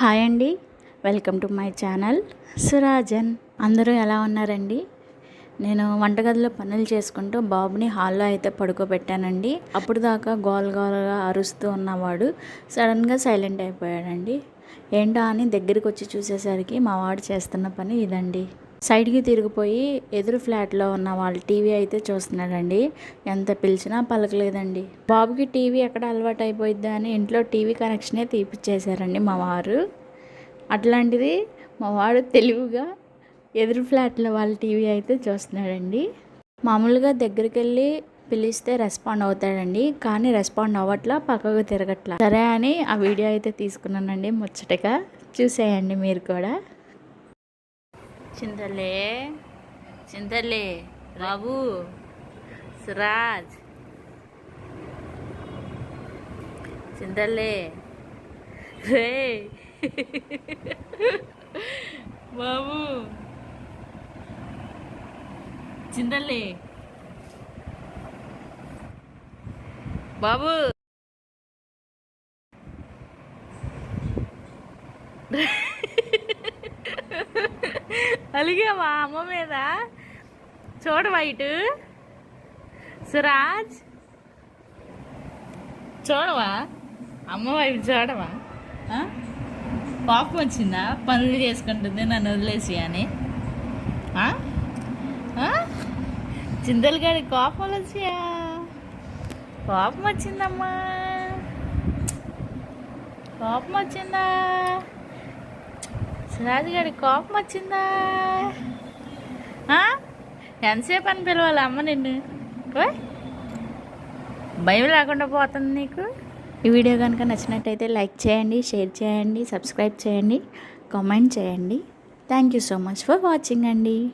Hi అండి. Welcome to my channel. సురాజన్ అందరూ ఎలా ఉన్నారండి? నేను వంటగదిలో పనులు చేసుకుంటూ బాబుని హాల్లో అయితే పడుకోబెట్టానండి. అప్పుడు దాకా గోల్ గోలగా అరుస్తూ ఉన్నవాడు సడన్గా సైలెంట్ అయిపోయాడండి. ఏంటా అని దగ్గరికి వచ్చి చూసేసరికి మా వాడు చేస్తున్న పని ఇదండి. సైడ్కి తిరిగిపోయి ఎదురు ఫ్లాట్లో ఉన్న వాళ్ళ టీవీ అయితే చూస్తున్నాడండి. ఎంత పిలిచినా పలకలేదండి. బాబుకి టీవీ ఎక్కడ అలవాటు అయిపోయిద్దా అని ఇంట్లో టీవీ కనెక్షనే తీపిచ్చేశారండి మా వారు. అట్లాంటిది మా వాడు తెలివిగా ఎదురు ఫ్లాట్లో వాళ్ళ టీవీ అయితే చూస్తున్నాడండి. మామూలుగా దగ్గరికి వెళ్ళి పిలిస్తే రెస్పాండ్ అవుతాడండి. కానీ రెస్పాండ్ అవ్వట్లా పక్కకు తిరగట్లా. సరే అని ఆ వీడియో అయితే తీసుకున్నానండి ముచ్చటగా. చూసేయండి మీరు కూడా. చింతలే చింతలే బాబు సురాజ్. చింతలే రే బాబు. చింతలే బాబు. అలిగావా అమ్మ మీద? చూడు వైట్. సురాజ్. చూడవా? అమ్మ వైపు చూడవా? పాపం కోపం వచ్చిందా? పనులు చేసుకుంటుంది నన్ను వదిలేసి అని. ఆ? చింతలు గారి కోపం వచ్చియా కోపం వచ్చిందమ్మా. కోపం వచ్చిందా? సిరాజ్ కోపం వచ్చిందా? ఎంతసేపు అని పిలవాలి అమ్మ నిన్ను? భయం లేకుండా పోతుంది నీకు? ఈ వీడియో కనుక నచ్చినట్టయితే లైక్ చేయండి షేర్ చేయండి సబ్స్క్రైబ్ చేయండి కామెంట్ చేయండి. Thank you so much for watching అండి.